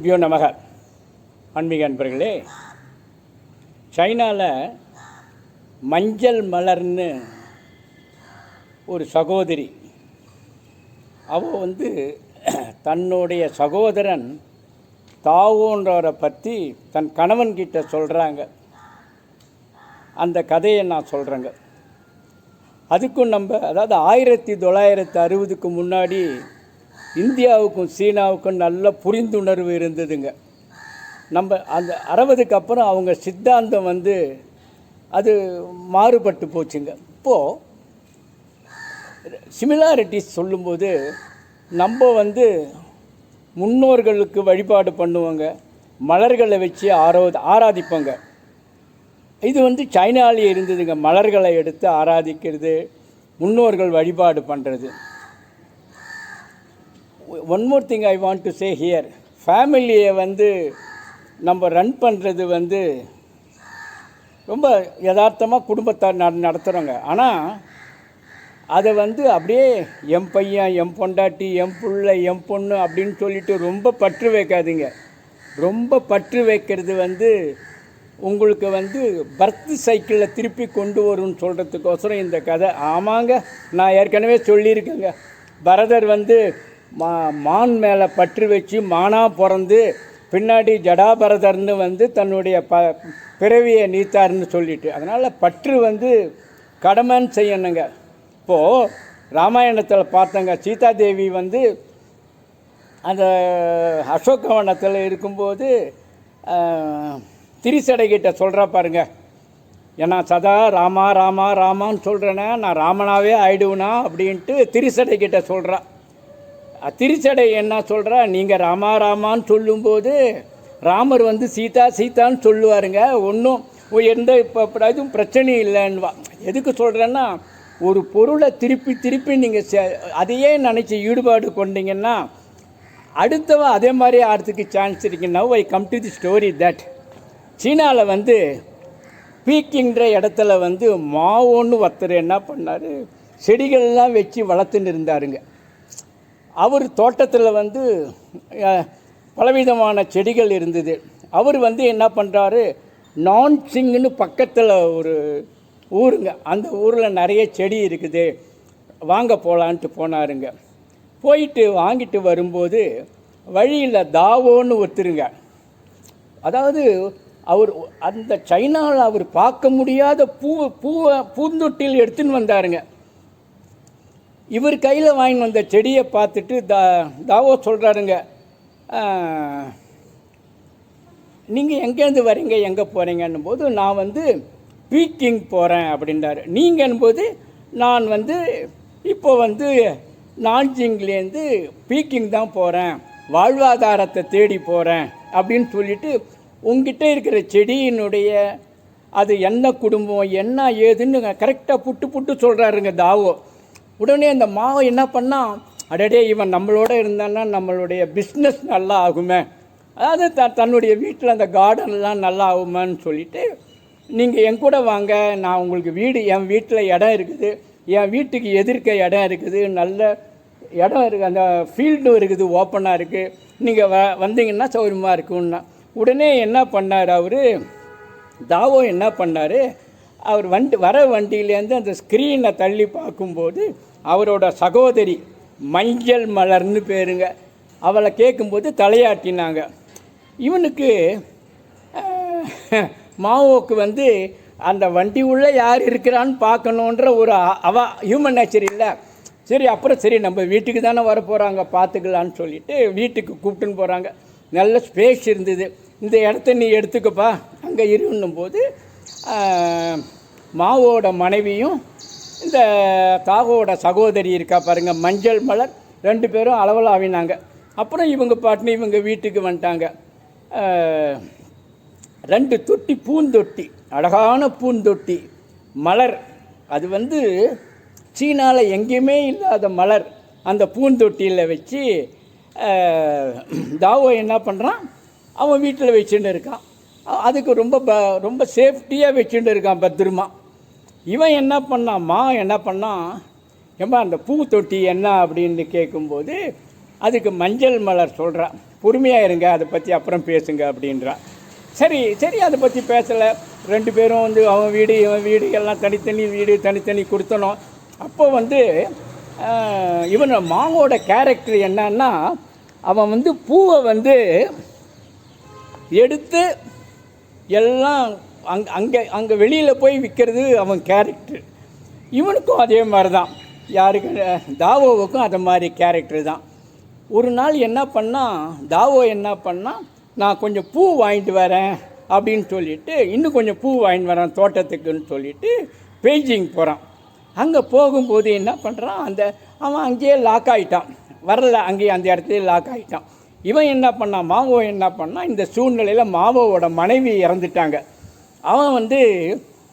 குருப்பியோ நமக. ஆன்மீக அன்பர்களே சைனாவில் மஞ்சள் மலர்னு ஒரு சகோதரி. அவள் வந்து தன்னுடைய சகோதரன் தாவோன்றவரை பற்றி தன் கணவன்கிட்ட சொல்கிறாங்க அந்த கதையை நான் சொல்கிறேங்க அதுக்கும் நம்ம அதாவது ஆயிரத்தி தொள்ளாயிரத்தி அறுபதுக்கு முன்னாடி இந்தியாவுக்கும் சீனாவுக்கும் நல்ல புரிந்துணர்வு இருந்ததுங்க. நம்ம அந்த அறுபதுக்கு அப்புறம் அவங்க சித்தாந்தம் வந்து அது மாறுபட்டு போச்சுங்க. இப்போது சிமிலாரிட்டிஸ் சொல்லும்போது நம்ம வந்து முன்னோர்களுக்கு வழிபாடு பண்ணுவோங்க. மலர்களை வச்சு ஆரோ ஆராதிப்போங்க. இது வந்து சைனாலேயே இருந்ததுங்க. மலர்களை எடுத்து ஆராதிக்கிறது முன்னோர்கள் வழிபாடு பண்ணுறது one more thing I want to say here ஃபேமிலியை வந்து நம்ம ரன் பண்ணுறது வந்து ரொம்ப யதார்த்தமாக குடும்பத்தை நட நடத்துகிறோங்க ஆனால் அதை வந்து அப்படியே என் பையன் என் பொண்டாட்டி என் பிள்ளை என் பொண்ணு அப்படின்னு சொல்லிட்டு ரொம்ப பற்று வைக்காதீங்க. ரொம்ப பற்று வைக்கிறது வந்து உங்களுக்கு வந்து பர்த் சைக்கிளில் திருப்பி கொண்டு வரும்னு சொல்கிறதுக்கோசரம் இந்த கதை. ஆமாங்க நான் ஏற்கனவே சொல்லியிருக்கேங்க. பரதர் வந்து மா மான் மேலே பற்று வச்சு மானாக பிறந்து பின்னாடி ஜடாபரதர்னு வந்து தன்னுடைய ப பிறவியை நீத்தார்னு சொல்லிட்டு. அதனால் பற்று வந்து கடமைன்னு செய்யணுங்க. இப்போது ராமாயணத்தில் பார்த்தங்க சீதாதேவி வந்து அந்த அசோகவனத்தில் இருக்கும்போது திரிசடைகிட்ட சொல்கிறா பாருங்க. ஏன்னா சதா ராமா ராமா ராமான்னு சொல்கிறேனே நான் ராமனாவே ஆயிடுவேனா அப்படின்ட்டு திரிசடைகிட்ட சொல்கிறா திருச்சடை என்ன சொல்கிறா நீங்கள் ராமா ராமான்னு சொல்லும்போது ராமர் வந்து சீதா சீதான்னு சொல்லுவாருங்க. ஒன்றும் எந்த இப்போ எதுவும் பிரச்சனை இல்லைன்னுவா எதுக்கு சொல்கிறேன்னா ஒரு பொருளை திருப்பி திருப்பி நீங்கள் அதையே நினச்சி ஈடுபாடு கொண்டீங்கன்னா அடுத்தவன் அதே மாதிரி ஆடுறதுக்கு சான்ஸ் இருக்குன்னா I come to the story that சீனாவில் வந்து பீக்கிங்கிற இடத்துல வந்து மாவோன்னு ஒருத்தர் என்ன பண்ணார்? செடிகள்லாம் வச்சு வளர்த்துன்னு இருந்தாருங்க. அவர் தோட்டத்தில் வந்து பலவிதமான செடிகள் இருந்தது. அவர் வந்து என்ன பண்ணுறாரு நான்சிங்னு பக்கத்தில் ஒரு ஊருங்க. அந்த ஊரில் நிறைய செடி இருக்குது. வாங்க போகலான்ட்டு போனாருங்க. போயிட்டு வாங்கிட்டு வரும்போது வழியில் தாவோன்னு ஒருத்தருங்க. அதாவது அவர் அந்த சைனாவில் அவர் பார்க்க முடியாத பூ பூவை பூந்தொட்டில் எடுத்துன்னு வந்தாருங்க. இவர் கையில் வாங்கிட்டு வந்த செடியை பார்த்துட்டு தா தாவோ சொல்கிறாருங்க நீங்கள் எங்கேருந்து வரீங்க எங்கே போகிறீங்கன்னும் போது நான் வந்து பீக்கிங் போகிறேன் அப்படின்றாரு. நீங்கள் போது நான் வந்து இப்போ வந்து நான்ஜிங்லேருந்து பீக்கிங் தான் போகிறேன் வாழ்வாதாரத்தை தேடி போகிறேன் அப்படின்னு சொல்லிட்டு உங்ககிட்ட இருக்கிற செடியினுடைய அது என்ன குடும்பம் என்ன ஏதுன்னு கரெக்டாக புட்டு புட்டு சொல்கிறாருங்க தாவோ. உடனே அந்த மாவை என்ன பண்ணால் அடடே இவன் நம்மளோட இருந்தான்னா நம்மளுடைய பிஸ்னஸ் நல்லா ஆகுமே. அதாவது த தன்னுடைய வீட்டில் அந்த கார்டன்லாம் நல்லா ஆகுமான்னு சொல்லிட்டு நீங்கள் என் கூட வாங்க நான் உங்களுக்கு வீடு என் வீட்டில் இடம் இருக்குது என் வீட்டுக்கு எதிர்க்க இடம் இருக்குது நல்ல இடம் இருக்குது அந்த ஃபீல்டும் இருக்குது ஓப்பனாக இருக்குது நீங்கள் வ வந்தீங்கன்னா சௌகரியமாக இருக்கும்னா. உடனே என்ன பண்ணார் அவர்? தாவோ என்ன பண்ணார்? அவர் வண்டி வர வண்டியிலேருந்து அந்த ஸ்க்ரீனை தள்ளி பார்க்கும்போது அவரோட சகோதரி மஞ்சள் மலர்னு பேருங்க. அவளை கேட்கும்போது தலையாட்டினாங்க. இவனுக்கு மாவோக்கு வந்து அந்த வண்டி உள்ளே யார் இருக்கிறான்னு பார்க்கணுன்ற ஒரு அவ ஹியூமன் நேச்சர் இல்லை. சரி அப்புறம் சரி நம்ம வீட்டுக்கு தானே வர போகிறாங்க பார்த்துக்கலான்னு சொல்லிட்டு வீட்டுக்கு கூப்பிட்டுன்னு போகிறாங்க நல்ல ஸ்பேஸ் இருந்தது. இந்த இடத்த நீ எடுத்துக்கப்பா. அங்கே இருன்னும் போது மாவோட மனைவியும் இந்த தாவோட சகோதரி இருக்கா பாருங்கள் மஞ்சள் மலர். ரெண்டு பேரும் அளவலாவினாங்க. அப்புறம் இவங்க பாட்டுன்னு இவங்க வீட்டுக்கு வந்துட்டாங்க. ரெண்டு தொட்டி பூந்தொட்டி அழகான பூந்தொட்டி மலர். அது வந்து சீனாவில் எங்கேயுமே இல்லாத மலர். அந்த பூந்தொட்டியில் வச்சு தாவோ என்ன பண்ணுறான் அவன் வீட்டில் வச்சுட்டு இருக்கான். அதுக்கு ரொம்ப ப ரொம்ப சேஃப்டியாக வச்சுட்டு இருக்கான் பத்திரமா. இவன் என்ன பண்ணான் மா என்ன பண்ணான் ஏம்மா அந்த பூ தொட்டி என்ன அப்படின்னு கேட்கும்போது அதுக்கு மஞ்சள் மலர் சொல்கிறான் பொறுமையாக இருங்க அதை பற்றி அப்புறம் பேசுங்க அப்படின்றான் சரி சரி அதை பற்றி பேசலை. ரெண்டு பேரும் வந்து அவன் வீடு இவன் வீடு எல்லாம் தனித்தனி வீடு தனித்தனி கொடுத்தனும். அப்போ வந்து ஆஹ், இவன் மாவோட கேரக்டர் என்னன்னா அவன் வந்து பூவை வந்து எடுத்து எல்லாம் அங் அங்கே அங்கே வெளியில் போய் விற்கிறது அவன் கேரக்டர் இவனுக்கும் அதே மாதிரி தான் யாருக்கு தாவோவுக்கும் அது மாதிரி கேரக்டர் தான். ஒரு நாள் என்ன பண்ணால் தாவோ என்ன பண்ணால் நான் கொஞ்சம் பூ வாங்கிட்டு வரேன் அப்படின்னு சொல்லிட்டு இன்னும் கொஞ்சம் பூ வாங்கிட்டு வரேன் தோட்டத்துக்குன்னு சொல்லிட்டு பெய்ஜிங் போகிறான் அங்கே போகும்போது என்ன பண்ணுறான் அந்த அவன் அங்கேயே லாக் ஆகிட்டான் வரல அங்கேயே அந்த இடத்துல லாக் ஆகிட்டான் இவன் என்ன பண்ணான் மாவோ என்ன பண்ணால் இந்த சூழ்நிலையில் மாவோவோட மனைவி இறந்துட்டாங்க. அவன் வந்து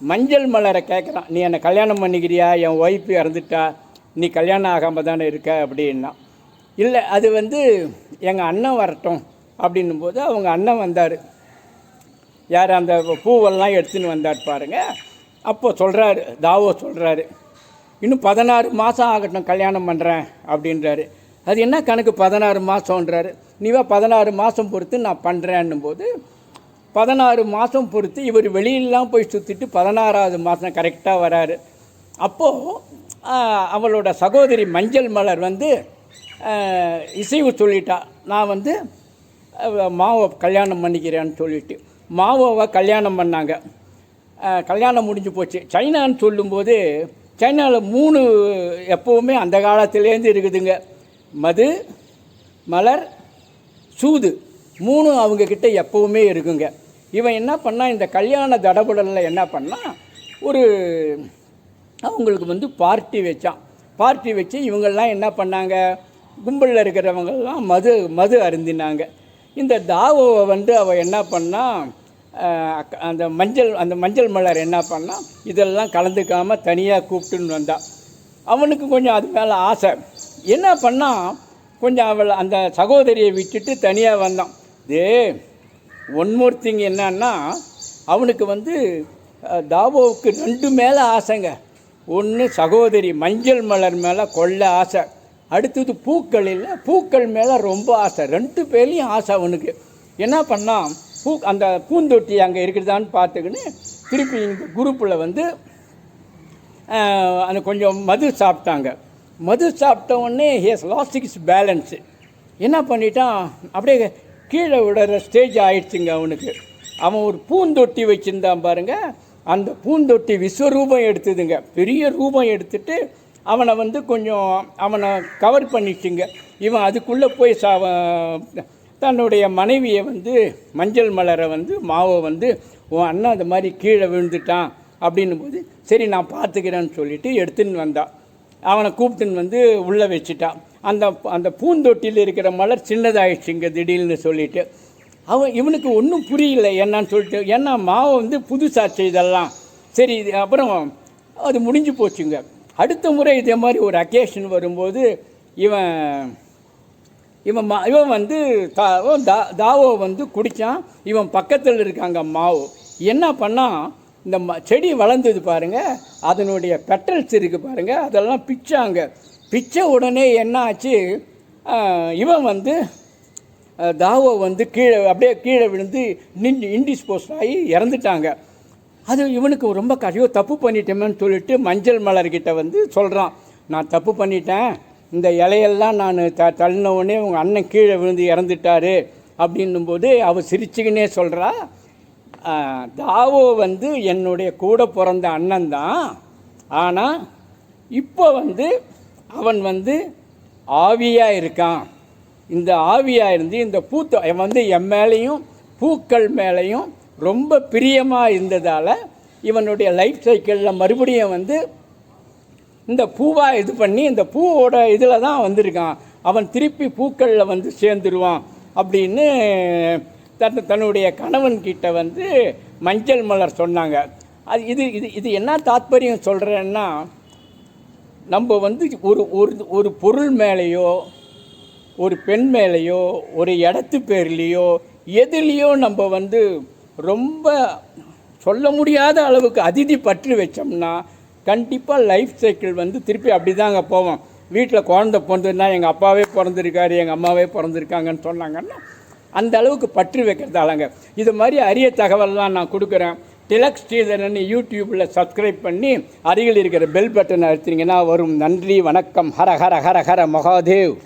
மஞ்சள் மலரை கேட்குறான் நீ என்னை கல்யாணம் பண்ணிக்கிறியா? என் ஒய்ஃப் இறந்துட்டா. நீ கல்யாணம் ஆகாமல் தானே இருக்க? அப்படின்னா. இல்லை அது வந்து எங்கள் அண்ணன் வரட்டும். அப்படின்னும் போது அவங்க அண்ணன் வந்தார். யார் அந்த பூவெல்லாம் எடுத்துன்னு வந்தார் பாருங்க. அப்போ சொல்கிறாரு தாவோ சொல்கிறாரு இன்னும் பதினாறு மாதம் ஆகட்டும் கல்யாணம் பண்ணுறேன் அப்படின்றாரு. அது என்ன கணக்கு பதினாறு மாதம்ன்றாரு நீவா பதினாறு மாதம் பொறுத்து நான் பண்ணுறேன்னும் போது பதினாறு மாதம் பொறுத்து இவர் வெளியிலலாம் போய் சுற்றிட்டு பதினாறாவது மாதம் கரெக்டாக வராரு. அப்போது அவளோட சகோதரி மஞ்சள் மலர் வந்து இசைவு சொல்லிட்டா. நான் வந்து மாவை கல்யாணம் பண்ணிக்கிறேன்னு சொல்லிட்டு. மாவோவை கல்யாணம் பண்ணாங்க. கல்யாணம் முடிஞ்சு போச்சு. சைனான்னு சொல்லும்போது சைனாவில் மூணு எப்போவுமே அந்த காலத்துலேருந்து இருக்குதுங்க. மது மலர் சூது. மூணு அவங்கக்கிட்ட எப்போவுமே இருக்குங்க. இவன் என்ன பண்ணால் இந்த கல்யாண தடபுடலில் என்ன பண்ணால் ஒரு அவங்களுக்கு வந்து பார்ட்டி வச்சான். பார்ட்டி வச்சு இவங்கெல்லாம் என்ன பண்ணாங்க? கும்பலில் இருக்கிறவங்கெல்லாம் மது மது அருந்தினாங்க. இந்த தாவோவை வந்து அவள் என்ன பண்ணா அந்த மஞ்சள் அந்த மஞ்சள் மலர் என்ன பண்ணா இதெல்லாம் கலந்துக்காமல் தனியாக கூப்பிட்டுன்னு வந்தாள் அவனுக்கு கொஞ்சம் அது மேலே ஆசை. என்ன பண்ணா கொஞ்சம் அவள் அந்த சகோதரியை விட்டுட்டு தனியாக வந்தான். டே ஒன் மோர் திங் என்னன்னா அவனுக்கு வந்து தாபோவுக்கு தாவோவுக்கு ரெண்டு மேலே ஆசைங்க. ஒன்று சகோதரி மஞ்சள் மலர் மேலே கொள்ள ஆசை. அடுத்தது பூக்கள் இல்லை பூக்கள் மேலே ரொம்ப ஆசை. ரெண்டு பேர்லேயும் ஆசை அவனுக்கு. என்ன பண்ணான் பூ அந்த பூந்தொட்டி அங்கே இருக்கிறதான்னு பார்த்துக்கின்னு திருப்பி இந்த குரூப்பில் வந்து அந்த கொஞ்சம் மது சாப்பிட்டாங்க. மது சாப்பிட்ட உடனே ஹேஸ் லாஸ்ட் இஸ் பேலன்ஸு என்ன பண்ணிட்டான் அப்படியே கீழே விடுற ஸ்டேஜ் ஆயிடுச்சுங்க அவனுக்கு. அவன் ஒரு பூந்தொட்டி வச்சுருந்தான் பாருங்க. அந்த பூந்தொட்டி விஸ்வரூபம் எடுத்ததுங்க. பெரிய ரூபம் எடுத்துட்டு அவனை வந்து கொஞ்சம் அவனை கவர் பண்ணிச்சுங்க. இவன் அதுக்குள்ளே போய் சா தன்னுடைய மனைவியை வந்து மஞ்சள் மலரை வந்து மாவை வந்து உன் அண்ணன் அந்த மாதிரி கீழே விழுந்துட்டான் அப்படின்னும் போது சரி நான் பார்த்துக்கிறேன்னு சொல்லிட்டு எடுத்துன்னு வந்தான் அவனை கூப்பிட்டுன்னு வந்து உள்ளே வச்சுட்டான் அந்த அந்த பூந்தொட்டியில் இருக்கிற மலர் சின்னதாகிடுச்சுங்க திடீர்னு சொல்லிட்டு. அவன் இவனுக்கு ஒன்றும் புரியல என்னன்னு சொல்லிட்டு. ஏன்னா மாவை வந்து புதுசாச்சு இதெல்லாம் சரி இது அப்புறம் அது முடிஞ்சு போச்சுங்க. அடுத்த முறை இதே மாதிரி ஒரு அக்கேஷன் வரும்போது இவன் இவன் மா இவன் வந்து தா தா தாவோ வந்து குடித்தான் இவன் பக்கத்தில் இருக்காங்க மாவு. என்ன பண்ணால் இந்த ம செடி வளர்ந்தது பாருங்க அதனுடைய பெட்டல்ஸ் இருக்குது பாருங்கள் அதெல்லாம் பிச்சாங்க. பிச்ச உடனே என்ன ஆச்சு இவன் வந்து தாவோ வந்து கீழே அப்படியே கீழே விழுந்து நின்று இன்டிஸ்போஸ் ஆகி இறந்துட்டாங்க. அது இவனுக்கு ரொம்ப கஷ்டம். தப்பு பண்ணிட்டோமேன்னு சொல்லிட்டு மஞ்சள் மலர்கிட்ட வந்து சொல்கிறான் நான் தப்பு பண்ணிட்டேன். இந்த இலையெல்லாம் நான் த தள்ளின உடனே உங்கள் அண்ணன் கீழே விழுந்து இறந்துட்டாரு. அப்படின்னும்போது அவள் சிரிச்சுக்கினே சொல்கிறா தாவோ வந்து என்னுடைய கூட பிறந்த அண்ணன் தான். ஆனால் இப்போ வந்து அவன் வந்து ஆவியாக இருக்கான். இந்த ஆவியாக இருந்து இந்த பூத்த அவன் வந்து என் மேலேயும் பூக்கள் மேலேயும் ரொம்ப பிரியமாக இருந்ததால் இவனுடைய லைஃப் சைக்கிளில் மறுபடியும் வந்து இந்த பூவாக இது பண்ணி இந்த பூவோட இதில் தான் வந்திருக்கான். அவன் திருப்பி பூக்களில் வந்து சேர்ந்துருவான் அப்படின்னு தன் தன்னுடைய கணவன் கிட்ட வந்து மஞ்சள் மலர் சொன்னாங்க. அது இது இது இது என்ன தாத்பரியம் சொல்கிறேன்னா நம்ம வந்து ஒரு ஒரு ஒரு பொருள் மேலேயோ ஒரு பெண் மேலேயோ ஒரு இடத்து பேர்லேயோ எதுலேயோ நம்ம வந்து ரொம்ப சொல்ல முடியாத அளவுக்கு அதிதி பற்று வச்சோம்னா கண்டிப்பாக லைஃப் சைக்கிள் வந்து திருப்பி அப்படி தாங்க போவோம். வீட்டில் குழந்தை பிறந்ததுன்னா எங்கள் அப்பாவே பிறந்திருக்காரு எங்கள் அம்மாவே பிறந்திருக்காங்கன்னு சொன்னாங்கன்னா அந்த அளவுக்கு பற்று வைக்கிறதாலங்க. இது மாதிரி அரிய தகவல்லாம் நான் கொடுக்குறேன். திலக் ஸ்ரீதரன் யூடியூப்பில் சப்ஸ்கிரைப் பண்ணி அருகில் இருக்கிற பெல் பட்டனை அழுத்தினீங்கன்னா வரும். நன்றி வணக்கம். ஹர ஹர ஹர ஹர மகாதேவ்.